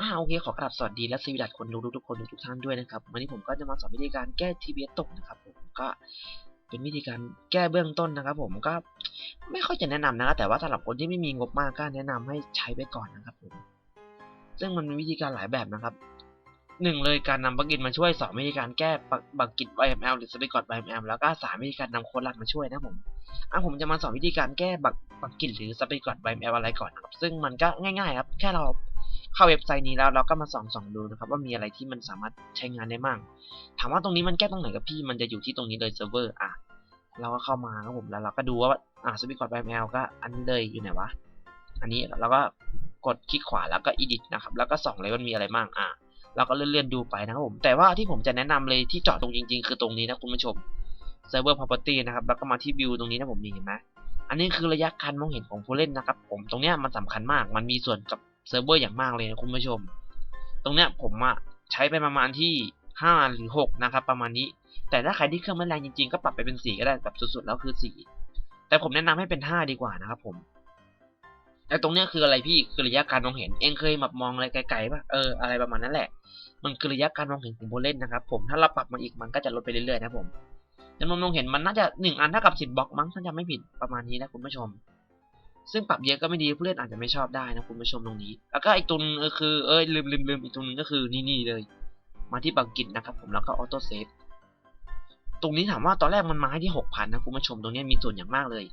อ่าโอเคขอกราบสวัสดีและสวัสดีคนดูทุกคนทุกท่านด้วยนะครับวันนี้ผมก็จะมาสอนวิธีการแก้ TBS ตกนะครับผมก็เป็นวิธีการแก้เบื้องต้นนะครับผมก็ไม่ค่อยจะแนะนำนะครับแต่ว่าสำหรับคนที่ไม่มีงบมากก็แนะนำให้ใช้ไปก่อนนะครับผมซึ่งมันมีวิธีการหลายแบบนะครับหนึ่งเลยการนำบักกินมาช่วยสอนวิธีการแก้บักกิน YML หรือสเปกอด YML แล้วก็สามวิธีการนำโค้ดลัดมาช่วยนะผมอะผมจะมาสอนวิธีการแก้บักบักกินหรือสเปกอด YML อะไรก่อนนะครับซึ่งมันก็ง่ายๆครับแค่เรา เข้าเว็บไซต์นี้แล้วเราก็มาส่องส่องดูนะครับว่ามีอะไรที่มันสามารถใช้งานได้มั่งถามว่าตรงนี้มันแก้ตรงไหนกับพี่มันจะอยู่ที่ตรงนี้เลยเซิร์ฟเวอร์อะเราก็เข้ามาครับผมแล้วเราก็ดูว่าอะสวิตช์กด YML ก็อันนี้เลยอยู่ไหนวะอันนี้เราก็กดคลิกขวาแล้วก็ edit นะครับแล้วก็ส่องเลยว่ามีอะไรมั่งอะเราก็เลื่อนๆดูไปนะครับผมแต่ว่าที่ผมจะแนะนำเลยที่เจาะตรงจริง ๆ คือตรงนี้นะคุณผู้ชม server property นะครับแล้วก็มาที่ view ตรงนี้นะผมนี่เห็นไหมอันนี้คือระยะการมองเห็นของผู้เล่นนะครับ ผมตรงเนี้ยมันสำคัญมาก มันมีส่วนกับ เซิร์ฟเวอร์อย่างมากเลยนะคุณผู้ชม ตรงเนี้ยผมอะใช้ไปประมาณที่ 5 หรือ 6 นะครับ ประมาณนี้ แต่ถ้าใครที่เครื่องไม่แรงจริงๆ ก็ปรับไปเป็น 4 ก็ได้แบบสุดๆแล้วคือ 4 แต่ผมแนะนำให้เป็น 5 ดีกว่านะครับผมแต่ตรงเนี้ยคืออะไรพี่คือระยะการมองเห็นเองเคยแบบมองอะไรไกลๆป่ะเอออะไรประมาณนั้นแหละ มันคือระยะการมองเห็นของผู้เล่นนะครับผมถ้าเราปรับมาอีกมันก็จะลดไปเรื่อยๆนะผมจำนวนมองเห็นมันน่าจะ1อันเท่ากับ10บล็อกมั้งถ้าจำไม่ผิดประมาณนี้นะคุณผู้ชม ซึ่งปรับเยอะก็ไม่ดีผู้เล่นอาจจะไม่ชอบได้นะคุณผู้ชมตรงนี้ แล้วก็อีกตัวนึงคือเอ้ยลืมลืมลืมอีกตัวนึงก็คือนี่นี่เลย มาที่บังกิตนะครับผมแล้วก็ออโต้เซฟตรงนี้ถามว่าตอนแรกมันมาให้ที่หกพันนะคุณผู้ชมตรงนี้มีส่วนอย่างมากเลย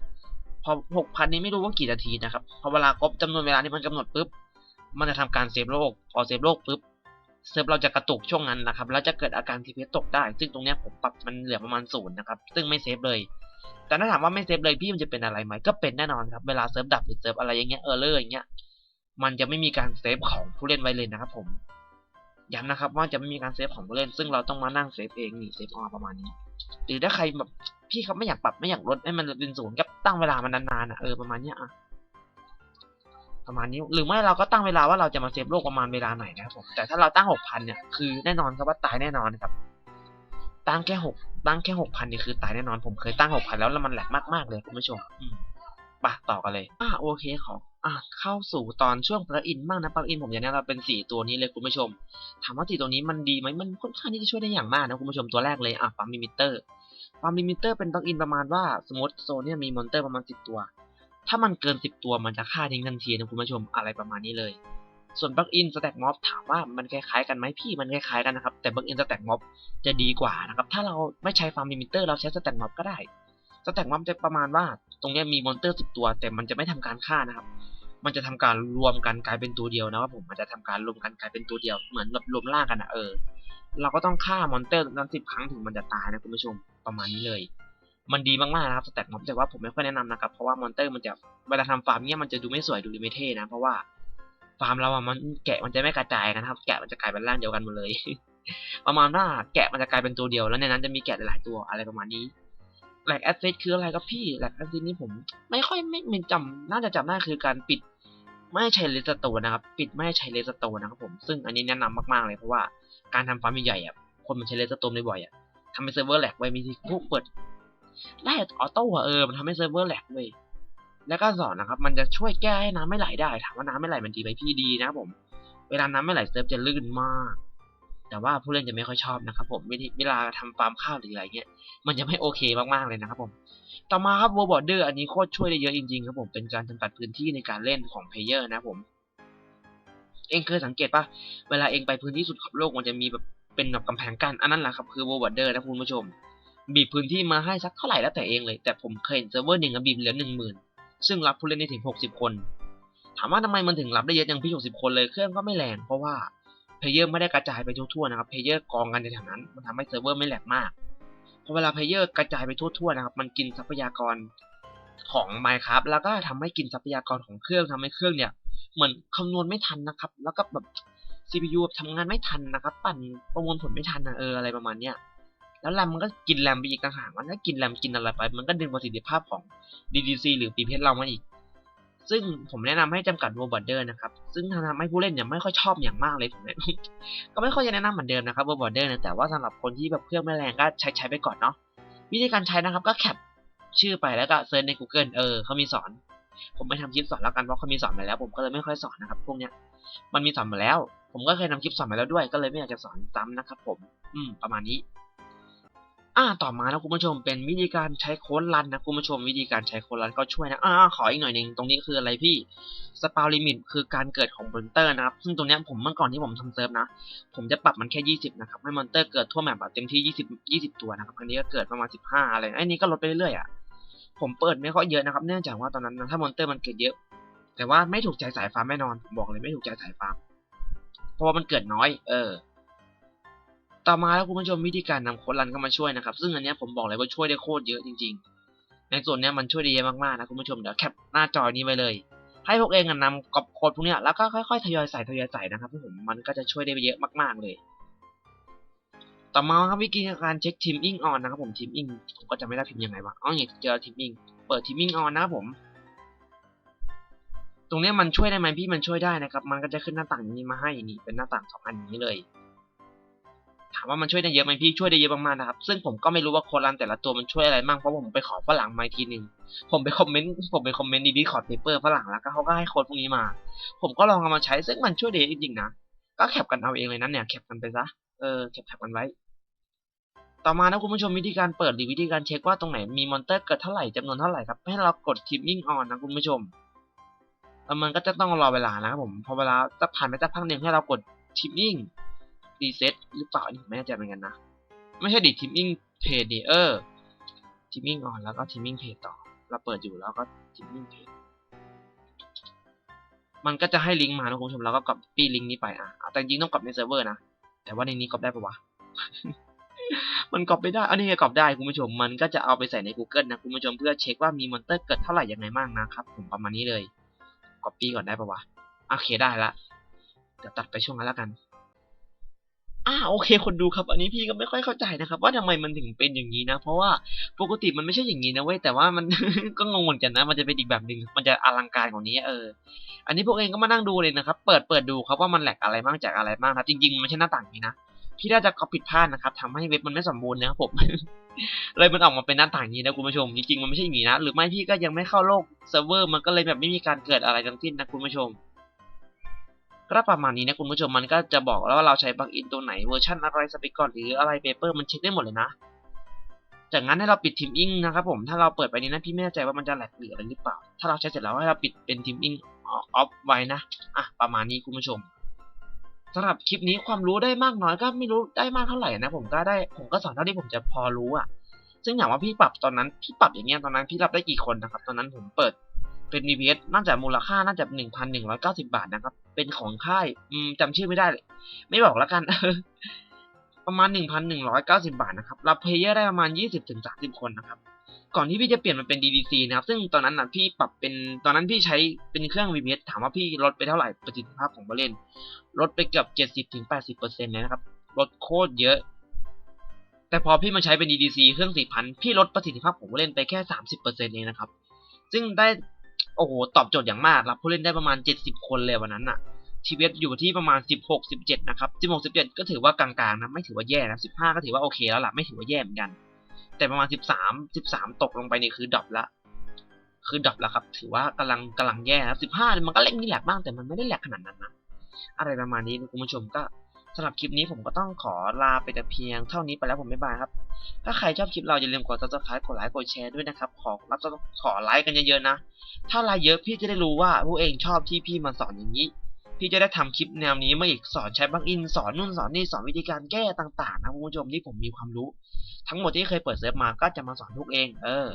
พอหกพันนี้ไม่รู้ว่ากี่นาทีนะครับพอเวลาครบจำนวนเวลาที่มันกำหนดปุ๊บมันจะทำการเซฟโลกพอเซฟโลกปุ๊บเซิร์ฟเราจะกระตุกช่วงนั้นนะครับแล้วจะเกิดอาการทีเพตกได้ ซึ่งตรงนี้ผมปรับมันเหลือประมาณศูนย์นะครับซึ่งไม่เซฟเลย แต่ถ้าถามว่าไม่เซฟเลยพี่มันจะเป็นอะไรไหมก็เป็นแน่นอนครับเวลาเซิร์ฟดับหรือเซิร์ฟอะไรอย่างเงี้ยเออเลอร์อย่างเงี้ยมันจะไม่มีการเซฟของผู้เล่นไว้เลยนะครับผมย้ำนะครับว่าจะไม่มีการเซฟของผู้เล่น ซึ่งเราต้องมานั่งเซฟเองนี่เซฟออประมาณนี้ หรือถ้าใครแบบพี่เขาไม่อยากปรับไม่อยากลดให้มันเป็นศูนย์ก็ตั้งเวลามันนานๆอะเออประมาณเนี้ยอะประมาณนี้หรือไม่เราก็ตั้งเวลาว่าเราจะมาเซฟโลกประมาณเวลาไหนนะครับผมแต่ถ้าเราตั้งหกพันเนี่ยคือแน่นอนครับว่าตายแน่นอนครับ ตั้งแค่หกตั้งแค่หกพันนี่คือตายแน่นอนผมเคยตั้งหกพันแล้วแล้วมันแหลกมากๆเลยคุณผู้ชมอืมปะต่อกันเลย อ่าโอเคขออ่าเข้าสู่ตอนช่วงปลั๊กอินบ้างนะปลั๊กอินผมจะแนะนำเป็นสี่ตัวนี้เลยคุณผู้ชม ถามว่าสี่ตัวนี้มันดีไหมมันค่อนข้างที่จะช่วยได้อย่างมากนะคุณผู้ชมตัวแรกเลยอะปั๊มลิมิเตอร์ปั๊มลิมิเตอร์เป็นปลั๊กอินประมาณว่าสมมติโซนเนี่ยมีมอนเตอร์ประมาณสิบตัว ถ้ามันเกินสิบตัวมันจะฆ่าทิ้งทันทีนะคุณผู้ชมอะไรประมาณนี้เลย ส่วนบักอินสแต็กม็อบถามว่ามันคล้ายๆกันไหมพี่มันคล้ายๆกันนะครับแต่บักอินสแต็กม็อบจะดีกว่านะครับถ้าเราไม่ใช้ฟาร์มลิมิเตอร์เราใช้สแต็กม็อบก็ได้สแต็กม็อบจะประมาณว่าตรงนี้มีมอนเตอร์สิบตัว แต่มันจะไม่ทำการฆ่านะครับ มันจะทำการรวมกันกลายเป็นตัวเดียวนะครับผมมันจะทำการรวมกันกลายเป็นตัวเดียวเหมือนแบบรวมร่างกันอะเออเราก็ต้องฆ่ามอนเตอร์นั้นสิบครั้งถึงมันจะตายนะคุณผู้ชมประมาณนี้เลย มันดีมากๆนะครับสแต็กม็อบแต่ว่าผมไม่ค่อยแนะนำนะครับเพราะว่ามอนเตอร์มันจะเวลาทำฟาร์มเนี่ยมันจะดูไม่สวยดูไม่เท่นะเพราะว่า ฟาร์มเราอะมันแกะมันจะไม่กระจายกันครับ แกะมันจะกลายเป็นร่างเดียวกันหมดเลย ประมาณว่าแกะมันจะกลายเป็นตัวเดียวแล้วในนั้นจะมีแกะหลายตัวอะไรประมาณนี้แหลกแอสเซทคืออะไรครับพี่แหลกแอสเซทนี่ผม ไม่ค่อยไม่ไม่จำน่าจะจำได้คือการปิดไม่ใช้เลสโตนะครับ ปิดไม่ให้ใช้เลสโตนะครับผมซึ่งอันนี้แนะนำมากๆเลยเพราะว่าการทำฟาร์มใหญ่ๆอะคนมันใช้เลสโตบ่อยๆอะทำให้เซิร์ฟเวอร์แหลกไว้มีที่พวกเปิดได้ออโต้เออมันทำให้เซิร์ฟเวอร์แหลกเว้ย แล้วก็สอนนะครับ มันจะช่วยแก้ให้น้ำไม่ไหลได้ ถามว่าน้ำไม่ไหลมันดีไหมพี่ดีนะผม เวลาน้ำไม่ไหลเซิร์ฟจะลื่นมาก แต่ว่าผู้เล่นจะไม่ค่อยชอบนะครับ ผมเวลาทำฟาร์มข้าวหรืออะไรเงี้ย มันจะไม่โอเคมากๆเลยนะครับผม ต่อมาครับ World Border อันนี้โคตรช่วยได้เยอะจริงๆครับผมเป็นการจำกัดพื้นที่ในการเล่นของเพลเยอร์นะผมเองเคยสังเกตปะเวลาเองไปพื้นที่สุดของโลกมันจะมีแบบเป็นแบบกำแพงกั้นอันนั้นแหละครับคือ World Border นะคุณผู้ชมบีบพื้นที่มาให้สักเท่าไหร่แล้วแต่เองเลย แต่ผมเคยเห็นเซิร์ฟเวอร์หนึ่งบีบเหลือหนึ่งหมื่น ซึ่งรับผู้เล่นได้ถึง 60 คน ถามว่าทำไมมันถึงรับได้เยอะอย่างพี่60 คนเลยเครื่องก็ไม่แรงเพราะว่าเพลเยอร์ไม่ได้กระจายไปทั่วๆนะครับเพลเยอร์กองกันในแถวนั้น มันทำให้เซิร์ฟเวอร์ไม่แหลกมากพอเวลาเพลเยอร์กระจายไปทั่วๆนะครับมันกินทรัพยากรของ Minecraft แล้วก็ทำให้กินทรัพยากรของเครื่องทำให้เครื่องเนี่ยเหมือนคำนวณไม่ทันนะครับ แล้วก็แบบ CPU ทำงานไม่ทันนะครับ ปั่นประมวลผลไม่ทันนะเอออะไรประมาณเนี้ย แล้วแรมมันก็กินแรมไปอีกต่างหากมันก็กินแรมกินอะไรไป มันก็ดึงประสิทธิภาพของ DDC หรือ PPS เรามาอีก ซึ่งผมแนะนำให้จำกัด World Border นะครับ ซึ่งทำให้ผู้เล่นเนี่ยไม่ค่อยชอบอย่างมากเลยผมก็ไม่ค่อยจะแนะนำเหมือนเดิมนะครับ World Border นะแต่ว่าสำหรับคนที่แบบเครื่องไม่แรงก็ใช้ใช้ไปก่อนเนาะวิธีการใช้นะครับก็แคปชื่อไปแล้วก็เซิร์ชใน Google เออเขามีสอน ผมไม่ทำคลิปสอนแล้วกันเพราะเขามีสอนมาแล้ว ผมก็เลยไม่ค่อยสอนนะครับพวกเนี้ยมันมีสอนมาแล้ว ผมก็เคยนำคลิปสอนไปแล้วด้วย ก็เลยไม่อยากจะสอนซ้ำนะครับ ผม อืม ประมาณนี้ อ่าต่อมานะคุณผู้ชมเป็นวิธีการใช้โค้ดรันนะคุณผู้ชมวิธีการใช้โค้ดรันก็ช่วยนะอ่าขออีกหน่อยหนึ่งตรงนี้คืออะไรพี่สปาวลิมิตคือการเกิดของมอนเตอร์นะครับซึ่งตรงนี้ผมเมื่อก่อนที่ผมทำเซิร์ฟนะ ผมจะปรับมันแค่ 20 นะครับ ให้มอนเตอร์เกิดทั่วแมปแบบเต็มที่ 20 20 ตัวนะครับอันนี้ก็เกิดประมาณ 15 อะไรไอ้นี้ก็ลดไปเรื่อยๆอะผมเปิดไม่ค่อยเยอะนะครับ เนื่องจากว่าตอนนั้นถ้ามอนเตอร์มันเกิดเยอะ แต่ว่าไม่ถูกใจสายฟาร์มแน่นอนผมบอกเลยไม่ถูกใจสายฟาร์มเพราะว่ามันเกิดน้อย เออ ต่อมาแล้วคุณผู้ชมวิธีการนำโค้ดรันเข้ามาช่วยนะครับซึ่งอันนี้ผมบอกเลยว่าช่วยได้โคตรเยอะจริง ๆ ในส่วนนี้มันช่วยได้เยอะมากๆนะคุณผู้ชมเดี๋ยวแคปหน้าจอนี้ไว้เลย ให้พวกเองอะนำกรอบโค้ดพวกเนี้ยแล้วก็ค่อยๆทยอยใส่ทยอยใส่นะครับผมมันก็จะช่วยได้เยอะมากๆเลย ต่อมาครับวิธีการเช็คทีมอิงออนนะครับผมทีมอิงผมก็จะไม่ได้พิมพ์ยังไงวะอ๋อเนี่ยเจอทีมอิงเปิดทีมอิงออนนะครับผมตรงนี้มันช่วยได้ไหมพี่มันช่วยได้นะครับ มันก็จะขึ้นหน้าต่างนี้มาให้นี่เป็นหน้าต่างสองอันนี้เลยามว่ามันช่วยได้เยอะไหมพี่ช่วยได้เยอะมากๆนะครับ ซึ่งผมก็ไม่รู้ว่าโคลันแต่ละตัวมันช่วยอะไรบ้างเพราะผมไปขอฝรั่งมาทีหนึ่งผมไปคอมเมนต์ผมไปคอมเมนต์ในดีคอร์ดเปเปอร์ฝรั่งแล้วก็เขาก็ให้โค้ดพวกนี้มา ผมก็ลองเอามาใช้ซึ่งมันช่วยได้จริงๆนะก็แคปกันเอาเองเลยนะเนี่ยแคปกันไปซะเออแคปแคปกันไว้ ต่อมานะคุณผู้ชมวิธีการเปิดหรือวิธีการเช็คว่าตรงไหนมีมอนเตอร์เกิดเท่าไหร่จำนวนเท่าไหร่ครับให้เรากดทิมมิ่งออนนะคุณผู้ชมแล้วมันก็จะต้องรอเวลานะครับผมพอเวลาจะผ่านไปสักพักหนึ่งให้เรากดทิมมิ่ง รีเซ็ตหรือเปล่าอันนี้ผมไม่แน่ใจเหมือนกันนะ ไม่ใช่ดิทิมมิ่งเพจดิเออทิมมิ่งออนแล้วก็ทิมมิ่งเพจต่อ เราเปิดอยู่แล้วก็ทิมมิ่งเพจมันก็จะให้ลิงก์มานะคุณผู้ชมแล้วก็กดปี้ลิงก์นี้ไปอะแต่จริงต้องกดในเซิร์ฟเวอร์นะ แต่ว่าในนี้กดได้ปะวะ มันกรอบไม่ได้อันนี้กรอบได้คุณผู้ชม มันก็จะเอาไปใส่ใน Google นะคุณผู้ชมเพื่อเช็คว่ามีมอนเตอร์เกิดเท่าไหร่ยังไงบ้างนะครับผมประมาณนี้เลย copy ก่อนได้ปะวะ โอเคได้ละ เดี๋ยวตัดไปช่วงนั้นแล้วกัน อ่าโอเค คนดูครับ อันนี้พี่ก็ไม่ค่อยเข้าใจนะครับ ว่าทำไมมันถึงเป็นอย่างนี้นะ เพราะว่าปกติมันไม่ใช่อย่างนี้นะเว้ยแต่ว่ามัน ก็งงเหมือนกันนะ มันจะเป็นอีกแบบหนึ่งมันจะอลังการกว่านี้เออ อันนี้พวกเองก็มานั่งดูเลยนะครับ เปิดเปิดดูครับว่ามันแหลกอะไรบ้างจากอะไรบ้างครับ จริงๆมันไม่ใช่หน้าต่างนี้นะพี่น่าจะเขาผิดพลาดนะครับทำให้เว็บมันไม่สมบูรณ์นะครับผมเลยมันออกมาเป็นหน้าต่างนี้นะคุณผู้ชม จริงๆมันไม่ใช่อย่างนี้นะหรือไม่พี่ก็ยังไม่เข้าโลกเซิร์ฟเวอร์มันก็เลยแบบไม่มีการเกิดอะไรทั้งสิ้นนะคุณผู้ชม ก็ประมาณนี้นะคุณผู้ชมมันก็จะบอกแล้วว่าเราใช้บังอินตัวไหนเวอร์ชันอะไรสปิกก่อนหรืออะไรเปเปอร์มันเช็คได้หมดเลยนะ จากนั้นให้เราปิดทีมอิงนะครับผมถ้าเราเปิดไปนี้นะพี่ไม่แน่ใจว่ามันจะแหลกหรืออะไรหรือเปล่า ถ้าเราใช้เสร็จแล้วให้เราปิดเป็นทีมอิงออฟไว้นะอะประมาณนี้คุณผู้ชมสำหรับคลิปนี้ความรู้ได้มากน้อยก็ไม่รู้ได้มากเท่าไหร่นะผมก็ได้ผมก็สอนเท่าที่ผมจะพอรู้อะซึ่งอย่างว่าพี่ปรับตอนนั้นพี่ปรับอย่างเงี้ยตอนนั้นพี่รับได้กี่คนนะครับ ตอนนั้นผมเปิด เป็น DPS น่าจะมูลค่าน่าจะหนึ่งพันหนึ่งร้อยเก้าสิบาทนะครับ เป็นของค่ายจำชื่อไม่ได้เลยไม่บอกแล้วกัน ประมาณหนึ่งพันหนึ่งร้อยเก้าสิบาทนะครับ รับเพลเยอร์ได้ประมาณยี่สิบถึงสามสิบคนนะครับ ก่อนที่พี่จะเปลี่ยนมันเป็น DDC นะครับ ซึ่งตอนนั้นนะพี่ปรับเป็นตอนนั้นพี่ใช้เป็นเครื่อง VPS ถามว่าพี่ลดไปเท่าไหร่ประสิทธิภาพของผู้เล่น ลดไปเกือบเจ็ดสิบถึงแปดสิบเปอร์เซ็นต์เลยนะครับ ลดโคตรเยอะแต่พอพี่มาใช้เป็น DDC เครื่องสี่พันพี่ลดประสิทธิภาพของผู้เล่นไปแค่สามสิบอร์เซ็นต์เองนะครับ ซึ่งได้ โอ้โหตอบโจทย์อย่างมากรับผู้เล่นได้ประมาณเจ็ดสิบคนเลยวันนั้นน่ะทีเวสอยู่ที่ประมาณสิบหกสิบเจ็ดนะครับสิบหกสิบเจ็ดก็ถือว่ากลางๆนะ ไม่ถือว่าแย่นะสิบห้าก็ถือว่าโอเคแล้วล่ะ ไม่ถือว่าแย่เหมือนกัน แต่ประมาณสิบสามสิบสามตกลงไปนี่คือดรอปละ คือดรอปล้วครับ ถือว่ากำลังกำลังแย่นะสิบห้ามันก็เล่นนี่แหลกบ้างแต่มันไม่ได้แหลกขนาดนั้นนะ อะไรประมาณนี้คุณผู้ชมก็ สำหรับคลิปนี้ผมก็ต้องขอลาไปแต่เพียงเท่านี้ไปแล้วผมไม่บายครับ ถ้าใครชอบคลิปเราอย่าลืมกด subscribe กดไลค์กดแชร์ด้วยนะครับ ขอรับขอไลค์กันเยอะๆนะ ถ้าไลค์เยอะพี่จะได้รู้ว่าผู้เองชอบที่พี่มาสอนอย่างนี้ พี่จะได้ทำคลิปแนวนี้มาอีกสอนใช้บังอินสอนนู่นสอนนี่สอนวิธีการแก้ต่างๆนะคุณผู้ชมที่ผมมีความรู้ ทั้งหมดที่เคยเปิดเซิร์ฟมาก็จะมาสอนทุกเอง เออ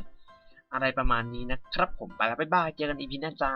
อะไรประมาณนี้นะครับผมไปแล้วบ๊ายบายเจอกันอีพีหน้าจ้า